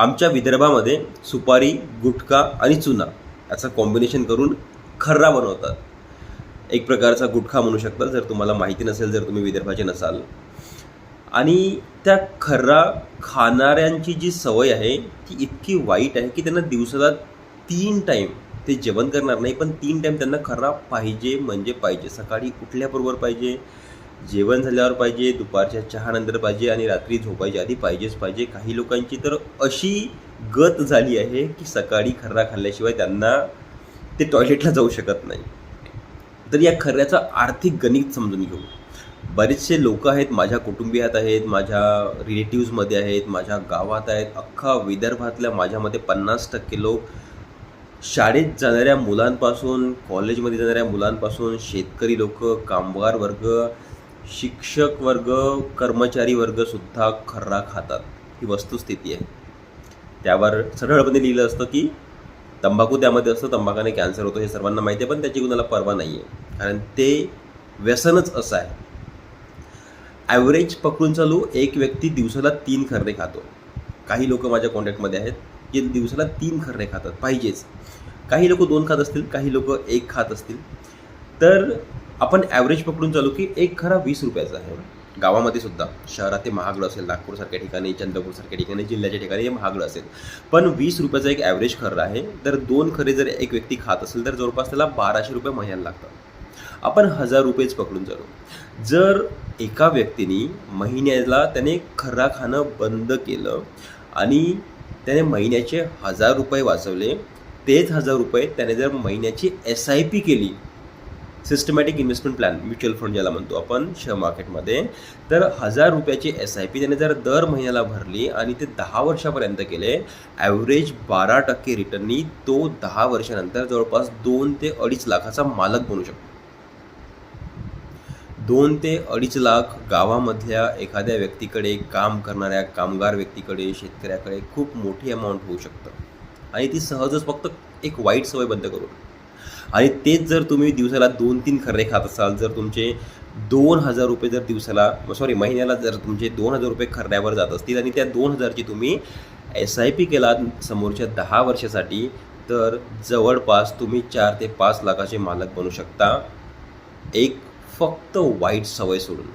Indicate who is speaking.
Speaker 1: आमच्या विदर्भामध्ये सुपारी गुटखा आणि चुना याचं कॉम्बिनेशन करून खर्रा बनवतात. एक प्रकारचा गुटखा म्हणू शकता जर तुम्हाला माहिती नसेल जर तुम्ही विदर्भाचे नसाल. आणि त्या खर्रा खाणाऱ्यांची जी सवय आहे ती इतकी वाईट आहे की त्यांना दिवसाला तीन टाईम ते जेवण करणार नाही पण तीन टाईम त्यांना खर्रा पाहिजे म्हणजे पाहिजे. सकाळी उठल्याबरोबर पाहिजे जेवण झाल्यावर पाहिजे दुपारच्या चहानंतर पाहिजे आणि रात्री झोपायच्या आधी पाहिजेच पाहिजे. काही लोकांची तर अशी गत झाली आहे की सकाळी खर्रा खाल्ल्याशिवाय त्यांना ते टॉयलेटला जाऊ शकत नाही. तर या खऱ्याचं आर्थिक गणित समजून घेऊ. बरेचसे लोक आहेत माझ्या कुटुंबियात आहेत माझ्या रिलेटिव्समध्ये आहेत माझ्या गावात आहेत. अख्खा विदर्भातल्या माझ्यामध्ये पन्नास टक्के लोक शाळेत जाणाऱ्या मुलांपासून कॉलेजमध्ये जाणाऱ्या मुलांपासून शेतकरी लोक कामगार वर्ग शिक्षक वर्ग कर्मचारी वर्गसुद्धा खर्रा खातात. ही वस्तुस्थिती आहे. त्यावर सरळपणे लिहिलं असतं की तंबाखू त्यामध्ये असतं तंबाखाने कॅन्सर होतो हे सर्वांना माहिती आहे पण त्याची कुणाला पर्वा नाही आहे कारण ते व्यसनच असं आहे. ॲव्हरेज पकडून चालू एक व्यक्ती दिवसाला तीन खर्रे खातो. काही लोक माझ्या कॉन्टॅक्टमध्ये आहेत जे दिवसाला तीन खर्रे खातात पाहिजेच. काही लोक दोन खात असतील काही लोक एक खात असतील. तर आपण ॲव्हरेज पकडून चालू की एक खरा वीस रुपयाचा आहे. गावामध्ये सुद्धा शहरात ते महागडं असेल नागपूरसारख्या ठिकाणी चंद्रपूरसारख्या ठिकाणी जिल्ह्याच्या ठिकाणी हे महागडं असेल. पण वीस रुपयाचा एक ॲव्हरेज खरं आहे. तर दोन खरे जर एक व्यक्ती खात असेल तर जवळपास त्याला बाराशे रुपये महिन्याला लागतात. आपण हजार रुपयेच पकडून चालू. जर एका व्यक्तीने महिन्याला त्याने खर्रा खाणं बंद केलं आणि त्याने महिन्याचे हजार रुपये वाचवले तेच हजार रुपये त्याने जर महिन्याची एस आय पी केली systematic investment plan mutual fund ज्याला म्हणतो आपण शेअर मार्केटमध्ये तर हजार रुपयाची एस आय पी त्याने जर दर महिन्याला भरली आणि ते दहा वर्षापर्यंत केले ॲव्हरेज बारा टक्के रिटर्ननी तो दहा वर्षानंतर जवळपास दोन ते अडीच लाखाचा मालक बनू शकतो. दोन ते अडीच लाख गावामधल्या एखाद्या व्यक्तीकडे काम करणाऱ्या कामगार व्यक्तीकडे शेतकऱ्याकडे खूप मोठी अमाऊंट होऊ शकतं. आणि ती सहजच फक्त एक वाईट सवय बंद करून. आणि तेच जर तुम्ही दिवसाला दोन तीन खर्रे खात असाल जर तुमचे दोन हजार रुपये जर दिवसाला सॉरी महिन्याला जर तुमचे दोन हजार रुपये खर्ऱ्यावर जात असतील आणि त्या दोन हजारची तुम्ही एस आय पी केलात समोरच्या दहा वर्षासाठी तर जवळपास तुम्ही चार ते पाच लाखाचे मालक बनू शकता. एक फक्त वाईट सवय सोडून.